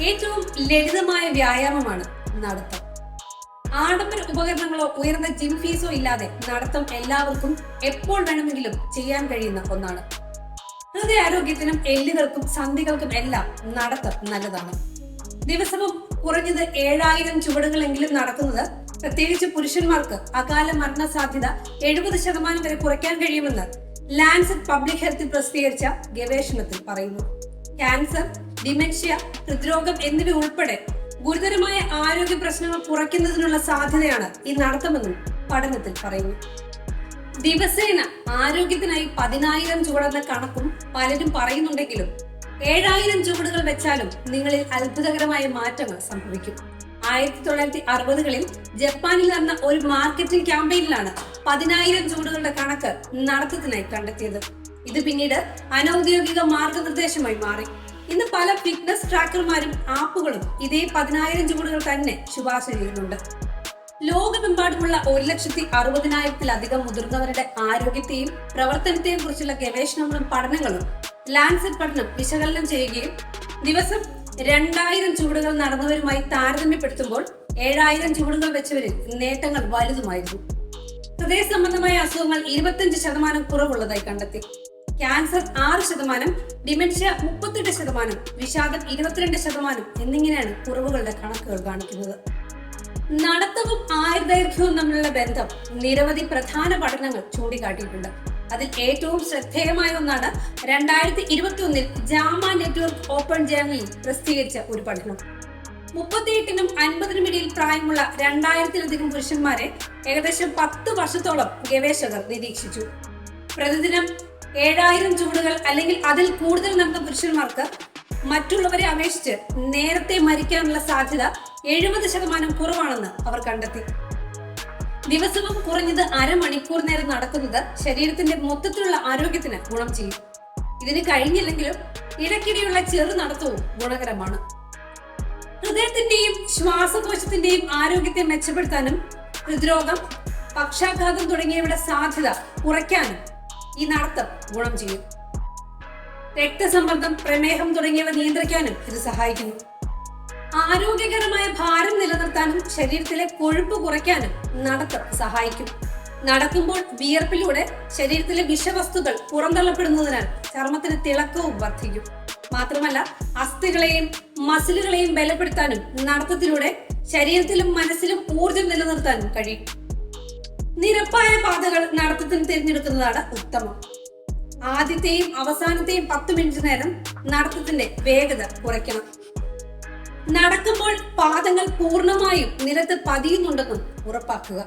ഏറ്റവും ലളിതമായ വ്യായാമമാണ് നടത്തം. ആഡംബര ഉപകരണങ്ങളോ ഉയർന്ന ജിം ഫീസോ ഇല്ലാതെ നടത്തം എല്ലാവർക്കും എപ്പോൾ വേണമെങ്കിലും ചെയ്യാൻ കഴിയുന്ന ഒന്നാണ്. ഹൃദയാരോഗ്യത്തിനും എല്ലുകൾക്കും സന്ധികൾക്കും എല്ലാം നടത്തം നല്ലതാണ്. ദിവസവും കുറഞ്ഞത് ഏഴായിരം ചുവടുകളെങ്കിലും നടക്കുന്നത് പ്രത്യേകിച്ച് പുരുഷന്മാർക്ക് അകാല മരണ സാധ്യത എഴുപത് ശതമാനം വരെ കുറയ്ക്കാൻ കഴിയുമെന്ന് ലാൻസെറ്റ് പബ്ലിക് ഹെൽത്തിൽ പ്രസിദ്ധീകരിച്ച ഗവേഷണത്തിൽ പറയുന്നു. ക്യാൻസർ ഡിമെൻഷ്യ ഹൃദ്രോഗം എന്നിവ ഉൾപ്പെടെ ഗുരുതരമായ ആരോഗ്യ പ്രശ്നങ്ങൾ കുറയ്ക്കുന്നതിനുള്ള സാധ്യതയാണ് ഈ നടത്തമെന്നും പഠനത്തിൽ പറയുന്നു. ദിവസേന ആരോഗ്യത്തിനായി പതിനായിരം ചുവടെന്ന കണക്കും പലരും പറയുന്നുണ്ടെങ്കിലും ഏഴായിരം ചുവടുകൾ വെച്ചാലും നിങ്ങളിൽ അത്ഭുതകരമായ മാറ്റങ്ങൾ സംഭവിക്കും. ആയിരത്തി തൊള്ളായിരത്തി അറുപതുകളിൽ ജപ്പാനിൽ നടന്ന ഒരു മാർക്കറ്റിംഗ് ക്യാമ്പയിനിലാണ് പതിനായിരം ചുവടുകളുടെ കണക്ക് നടത്തത്തിനായി കണ്ടെത്തിയത്. ഇത് പിന്നീട് അനൌദ്യോഗിക മാർഗനിർദ്ദേശമായി മാറി. ഇന്ന് പല ഫിറ്റ്നസ് ട്രാക്കർമാരും ആപ്പുകളും ഇതേ പതിനായിരം ചുവടുകൾ തന്നെ ശുപാർശ ചെയ്യുന്നുണ്ട് ലോകമെമ്പാടുമുള്ള ഒരു ലക്ഷത്തി അറുപതിനായിരത്തിലധികം മുതിർന്നവരുടെ ആരോഗ്യത്തെയും പ്രവർത്തനത്തെയും കുറിച്ചുള്ള ഗവേഷണങ്ങളും പഠനങ്ങളും ലാൻസെറ്റ് പഠനം വിശകലനം ചെയ്യുകയും ദിവസം രണ്ടായിരം ചൂടുകൾ നടന്നവരുമായി താരതമ്യപ്പെടുത്തുമ്പോൾ ഏഴായിരം ചൂടുകൾ വെച്ചവരിൽ നേട്ടങ്ങൾ വലുതുമായിരുന്നു. ഹൃദയ സംബന്ധമായ അസുഖങ്ങൾ ഇരുപത്തിയഞ്ച് ശതമാനം കുറവുള്ളതായി കണ്ടെത്തി. ക്യാൻസർ ആറ് ശതമാനം ഡിമെൻഷ്യ മുപ്പത്തെട്ട് ശതമാനം വിഷാദം ഇരുപത്തിരണ്ട് ശതമാനം എന്നിങ്ങനെയാണ് കുറവുകളുടെ കണക്കുകൾ കാണിക്കുന്നത്. നടത്തവും ആയുർദൈർഘ്യവും തമ്മിലുള്ള ബന്ധം നിരവധി പ്രധാന പഠനങ്ങൾ ചൂണ്ടിക്കാട്ടിയിട്ടുണ്ട്. അതിൽ ഏറ്റവും ശ്രദ്ധേയമായ ഒന്നാണ് രണ്ടായിരത്തി ഇരുപത്തി ഒന്നിൽ ജാമ നെറ്റ്വർക്ക് ഓപ്പൺ ജേർണലിൽ പ്രസിദ്ധീകരിച്ച ഒരു പഠനം. മുപ്പത്തിയെട്ടിനും അൻപതിനും ഇടയിൽ പ്രായമുള്ള രണ്ടായിരത്തിലധികം പുരുഷന്മാരെ ഏകദേശം പത്ത് വർഷത്തോളം ഗവേഷകർ നിരീക്ഷിച്ചു. പ്രതിദിനം ഏഴായിരം ചൂടുകൾ അല്ലെങ്കിൽ അതിൽ കൂടുതൽ നടന്ന പുരുഷന്മാർക്ക് മറ്റുള്ളവരെ അപേക്ഷിച്ച് നേരത്തെ മരിക്കാനുള്ള സാധ്യത എഴുപത് ശതമാനം കുറവാണെന്ന് അവർ കണ്ടെത്തി. ദിവസവും കുറഞ്ഞത് അരമണിക്കൂർ നേരം നടക്കുന്നത് ശരീരത്തിന്റെ മൊത്തത്തിലുള്ള ആരോഗ്യത്തിന് ഗുണം ചെയ്യും. ഇതിന് കഴിഞ്ഞില്ലെങ്കിലും ഇടയ്ക്കിടെയുള്ള ചെറു നടത്തവും ഗുണകരമാണ്. ഹൃദയത്തിന്റെയും ശ്വാസകോശത്തിന്റെയും ആരോഗ്യത്തെ മെച്ചപ്പെടുത്താനും ഹൃദ്രോഗം പക്ഷാഘാതം തുടങ്ങിയവയുടെ സാധ്യത കുറയ്ക്കാനും ഈ നടത്തം ഗുണം ചെയ്യും. രക്തസമ്മർദ്ദം പ്രമേഹം തുടങ്ങിയവ നിയന്ത്രിക്കാനും ഇത് സഹായിക്കുന്നു. ആരോഗ്യകരമായ ഭാരം നിലനിർത്താനും ശരീരത്തിലെ കൊഴുപ്പ് കുറയ്ക്കാനും നടത്തം സഹായിക്കും. നടക്കുമ്പോൾ വിയർപ്പിലൂടെ ശരീരത്തിലെ വിഷവസ്തുക്കൾ പുറന്തള്ളപ്പെടുന്നതിനാൽ ചർമ്മത്തിന് തിളക്കവും വർദ്ധിക്കും. മാത്രമല്ല അസ്ഥികളെയും മസിലുകളെയും ബലപ്പെടുത്താനും നടത്തത്തിലൂടെ ശരീരത്തിലും മനസ്സിലും ഊർജം നിലനിർത്താനും കഴിയും. നിരപ്പായ പാതകൾ നടത്തത്തിന് തിരഞ്ഞെടുക്കുന്നതാണ് ഉത്തമം. ആദ്യത്തെയും അവസാനത്തെയും പത്ത് മിനിറ്റ് നേരം നടത്തത്തിന്റെ വേഗത കുറയ്ക്കണം. നടക്കുമ്പോൾ പാദങ്ങൾ പൂർണമായും നിലത്ത് പതിയുന്നുണ്ടെന്നും ഉറപ്പാക്കുക.